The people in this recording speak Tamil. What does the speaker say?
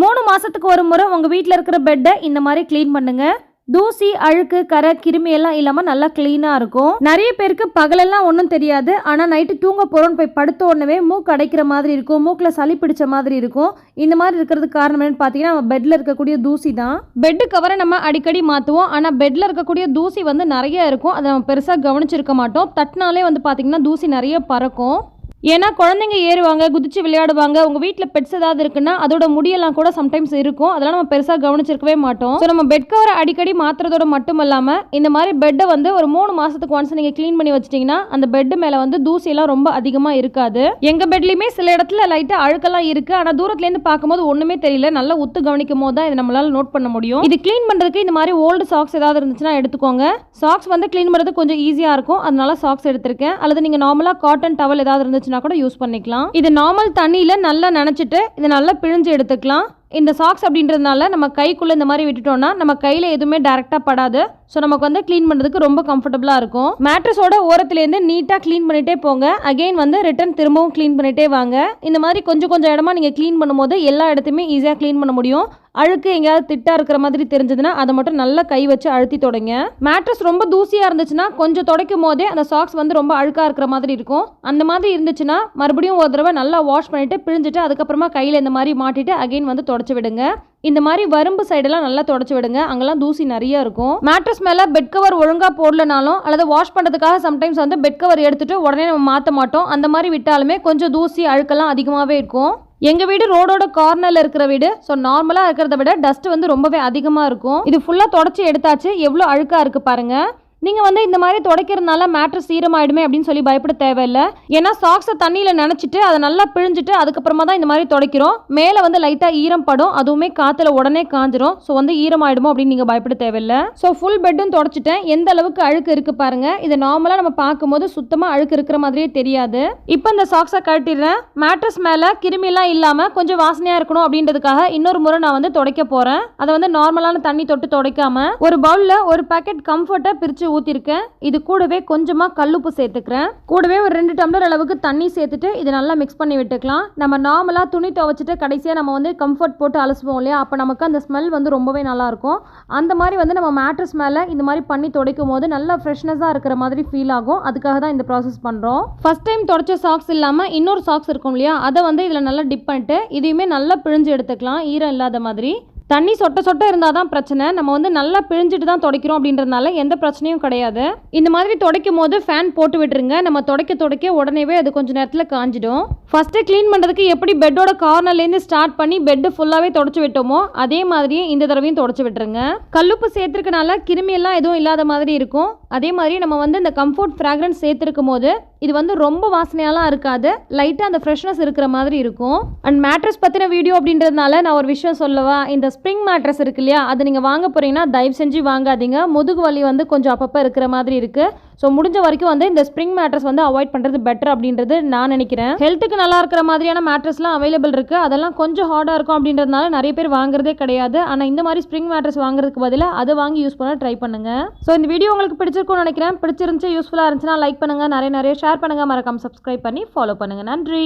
மூணு மாதத்துக்கு ஒரு முறை உங்கள் வீட்டில் இருக்கிற பெட்டை இந்த மாதிரி க்ளீன் பண்ணுங்க. தூசி அழுக்கு கரை கிருமி எல்லாம் இல்லாமல் நல்லா க்ளீனாக இருக்கும். நிறைய பேருக்கு பகலெல்லாம் ஒன்றும் தெரியாது. ஆனால் நைட்டு தூங்க போகிறோன்னு போய் படுத்த உடனே மூக்கு அடைக்கிற மாதிரி இருக்கும். மூக்கில் சளி பிடிச்ச மாதிரி இருக்கும். இந்த மாதிரி இருக்கிறதுக்கு காரணம் என்னன்னு பார்த்தீங்கன்னா நம்ம பெட்டில் இருக்கக்கூடிய தூசி தான். பெட்டு கவரை நம்ம அடிக்கடி மாற்றுவோம் ஆனால் பெட்டில் இருக்கக்கூடிய தூசி வந்து நிறைய இருக்கும். அதை நம்ம பெருசாக கவனிச்சிருக்க மாட்டோம். தட்டினாலே வந்து பார்த்தீங்கன்னா தூசி நிறைய பறக்கும். ஏன்னா குழந்தைங்க ஏறுவாங்க குதிச்சு விளையாடுவாங்க உங்க வீட்டில் பெட்ஸ் ஏதாவது இருக்குன்னா அதோட முடியெல்லாம் கூட சம்டைம்ஸ் இருக்கும். அதெல்லாம் நம்ம பெருசாக கவனிச்சிருக்கவே மாட்டோம். ஸோ நம்ம பெட் கவரை அடிக்கடி மாத்துறதோட மட்டும் இல்லாமல் இந்த மாதிரி பெட்டை வந்து ஒரு மூணு மாசத்துக்கு ஒன்ஸ் நீங்கள் க்ளீன் பண்ணி வச்சிட்டிங்கன்னா அந்த பெட் மேலே வந்து தூசியெல்லாம் ரொம்ப அதிகமாக இருக்காது. எங்க பெட்லையுமே சில இடத்துல லைட்டாக அழுக்கெல்லாம் இருக்கு. ஆனால் தூரத்துலேருந்து பார்க்கும்போது ஒன்றுமே தெரியல. நல்லா ஒத்து கவனிக்கும் போது தான் இதை நம்மளால நோட் பண்ண முடியும். இது க்ளீன் பண்ணுறதுக்கு இந்த மாதிரி ஓல்டு சாக்ஸ் ஏதாவது இருந்துச்சுன்னா எடுத்துக்கோங்க. சாக்ஸ் வந்து க்ளீன் பண்ணுறது கொஞ்சம் ஈஸியாக இருக்கும். அதனால சாக்ஸ் எடுத்திருக்கேன். அல்லது நீங்கள் நார்மலாக காட்டன் டவல் ஏதாவது இருந்துச்சு இருந்துச்சுன்னா கூட யூஸ் பண்ணிக்கலாம். இது நார்மல் தண்ணியில் நல்லா நினச்சிட்டு இதை நல்லா பிழிஞ்சு எடுத்துக்கலாம். இந்த சாக்ஸ் அப்படின்றதுனால நம்ம கைக்குள்ளே இந்த மாதிரி விட்டுட்டோம்னா நம்ம கையில் எதுவுமே டேரெக்டாக படாது. ஸோ நமக்கு வந்து க்ளீன் பண்ணுறதுக்கு ரொம்ப கம்ஃபர்டபுளாக இருக்கும். மேட்ரஸோட ஓரத்துலேருந்து நீட்டாக க்ளீன் பண்ணிட்டே போங்க. அகைன் வந்து ரிட்டன் திரும்பவும் க்ளீன் பண்ணிட்டே வாங்க. இந்த மாதிரி கொஞ்சம் கொஞ்சம் இடமா நீங்கள் க்ளீன் பண்ணும்போது எல்லா இடத்தையுமே ஈஸியாக க்ளீன் பண்ண முடியும். அழுக்கு எங்கேயாவது திட்டா இருக்கிற மாதிரி தெரிஞ்சதுன்னா அதை மட்டும் நல்லா கை வச்சு அழுத்தி தொடங்க. மேட்ரஸ் ரொம்ப தூசியாக இருந்துச்சுன்னா கொஞ்சம் துடைக்கும் போதே அந்த சாக்ஸ் வந்து ரொம்ப அழுக்காக இருக்கிற மாதிரி இருக்கும். அந்த மாதிரி இருந்துச்சுன்னா மறுபடியும் ஒரு தடவை நல்லா வாஷ் பண்ணிட்டு பிழிஞ்சிட்டு அதுக்கப்புறமா கையில் இந்த மாதிரி மாட்டிட்டு அகைன் வந்து தொடச்சி விடுங்க. இந்த மாதிரி வரும்பு சைடெல்லாம் நல்லா தொடச்சி விடுங்க. அங்கெல்லாம் தூசி நிறைய இருக்கும். மேட்ரஸ் மேலே பெட் கவர் ஒழுங்காக போடலனாலும் அல்லது வாஷ் பண்ணுறதுக்காக சம்டைம்ஸ் வந்து பெட் கவர் எடுத்துட்டு உடனே நம்ம மாற்ற மாட்டோம். அந்த மாதிரி விட்டாலுமே கொஞ்சம் தூசி அழுக்கெல்லாம் அதிகமாகவே இருக்கும். எங்கள் வீடு ரோடோட கார்னரில் இருக்கிற வீடு. ஸோ நார்மலாக இருக்கிறத விட டஸ்ட் வந்து ரொம்பவே அதிகமாக இருக்கும். இது ஃபுல்லாக தொடச்சி எடுத்தாச்சு. எவ்வளோ அழுக்காக இருக்குது பாருங்கள் நீங்கள் வந்து இந்த மாதிரி துடைக்கிறதுனால மேட்ரஸ் ஈரமாயிடுமே அப்படின்னு சொல்லி பயப்பட தேவையில்லை. ஏன்னா சாக்ஸை தண்ணியில் நினச்சிட்டு அதை நல்லா பிழிஞ்சிட்டு அதுக்கப்புறமா தான் இந்த மாதிரி துடைக்கிறோம். மேலே வந்து லைட்டாக ஈரம் படும். அதுவுமே காற்றுல உடனே காஞ்சிரும். ஸோ வந்து ஈரமாயிடுமோ அப்படின்னு நீங்கள் பயப்பட தேவையில்லை. ஸோ ஃபுல் பெட்டும் தொடச்சிட்டேன். எந்த அளவுக்கு அழுக்கு இருக்குது பாருங்கள் இதை நார்மலாக நம்ம பார்க்கும்போது சுத்தமாக அழுக்கு இருக்கிற மாதிரியே தெரியாது. இப்போ இந்த சாக்ஸை கழட்டிடுறேன். மேட்ரஸ் மேலே கிருமிலாம் இல்லாமல் கொஞ்சம் வாசனையாக இருக்கணும் அப்படின்றதுக்காக இன்னொரு முறை நான் வந்து துடைக்க போகிறேன் அதை வந்து நார்மலான தண்ணி தொட்டு துடைக்காம ஒரு பவுலில் ஒரு பேக்கெட் கம்ஃபர்ட்டை பிரித்து ஊற்றிருக்கேன் இது கூடவே கொஞ்சமாக கல்லுப்பு சேர்த்துக்கிறேன். கூடவே ஒரு ரெண்டு டம்ளர் அளவுக்கு தண்ணி சேர்த்துட்டு இதை நல்லா மிக்ஸ் பண்ணி விட்டுக்கலாம். நம்ம நார்மலாக துணி துவைச்சிட்டு கடைசியாக நம்ம வந்து கம்ஃபர்ட் போட்டு அலசுவோம் இல்லையா? அப்போ நமக்கு அந்த ஸ்மெல் வந்து ரொம்பவே நல்லாயிருக்கும் அந்த மாதிரி வந்து நம்ம மேட்ரஸ் மேலே இந்த மாதிரி பண்ணி துடைக்கும் போது நல்லா ஃப்ரெஷ்னஸாக இருக்கிற மாதிரி ஃபீல் ஆகும். அதுக்காக தான் இந்த ப்ராசஸ் பண்ணுறோம் ஃபஸ்ட் டைம் தொடச்ச சாக்ஸ் இல்லாமல் இன்னொரு சாக்ஸ் இருக்கும் இல்லையா? அதை வந்து இதில் நல்லா டிப் பண்ணிட்டு இதையுமே நல்லா பிழிஞ்சு எடுத்துக்கலாம். ஈரம் இல்லாத மாதிரி. தண்ணி சொட்ட சொட்ட இருந்தால் தான் பிரச்சனை. நம்ம வந்து நல்லா பிழிஞ்சிட்டு தான் துடைக்கிறோம் அப்படின்றதுனால எந்த பிரச்சனையும் கிடையாது. இந்த மாதிரி துடைக்கும் போது ஃபேன் போட்டு விட்டுருங்க. நம்ம துடைக்க துடைக்க உடனேவே அது கொஞ்சம் நேரத்தில் காஞ்சிடும். ஃபஸ்ட்டு க்ளீன் பண்ணுறதுக்கு எப்படி பெட்டோட கார்னர்லேருந்து ஸ்டார்ட் பண்ணி பெட்டு ஃபுல்லாகவே தொடச்சி விட்டோமோ அதே மாதிரியே இந்த தடவையும் தொடச்சி விட்டுருங்க. கல்லுப்பு சேர்த்துருக்கனால கிருமியெல்லாம் எதுவும் இல்லாத மாதிரி இருக்கும். அதே மாதிரி நம்ம வந்து இந்த கம்ஃபர்ட் ஃப்ராக்ரன்ஸ் சேர்த்துருக்கும் போது இது வந்து ரொம்ப வாசனையாலாம் இருக்காது. லைட்டாக அந்த ஃப்ரெஷ்னஸ் இருக்கிற மாதிரி இருக்கும். அண்ட் மேட்ரஸ் பற்றின வீடியோ அப்படின்றதுனால நான் ஒரு விஷயம் சொல்லவா? இந்த ஸ்ப்ரிங் மேட்ரஸ் இருக்கு இல்லையா? அது நீங்கள் வாங்க போகிறீங்கன்னா தயவு செஞ்சு வாங்காதீங்க. முதுகு வலி வந்து கொஞ்சம் அப்பப்போ இருக்கிற மாதிரி இருக்குது ஸோ முடிஞ்ச வரைக்கும் வந்து இந்த ஸ்ப்ரிங் மேட்ரஸ் வந்து அவாய்ட் பண்ணுறது பெட்டர் அப்படின்றது நான் நினைக்கிறேன். ஹெல்த்துக்கு நல்லா இருக்கிற மாதிரியான மேட்ரஸ்லாம் அவைலபிள் இருக்குது அதெல்லாம் கொஞ்சம் ஹார்டாக இருக்கும் அப்படின்றதுனால நிறைய பேர் வாங்குறதே கிடையாது. ஆனால் இந்த மாதிரி ஸ்ப்ரிங் மேட்ரஸ் வாங்குறதுக்கு பதிலாக அதை வாங்கி யூஸ் பண்ண ட்ரை பண்ணுங்க. ஸோ இந்த வீடியோ உங்களுக்கு பிடிச்சிருக்கும்னு நினைக்கிறேன். பிடிச்சிருந்துச்சு யூஸ்ஃபுல்லாக இருந்துச்சுன்னா லைக் பண்ணுங்கள் நிறைய நிறைய ஷேர் பண்ணுங்கள் மறக்காம சப்ஸ்கிரைப் பண்ணி ஃபாலோ பண்ணுங்கள் நன்றி.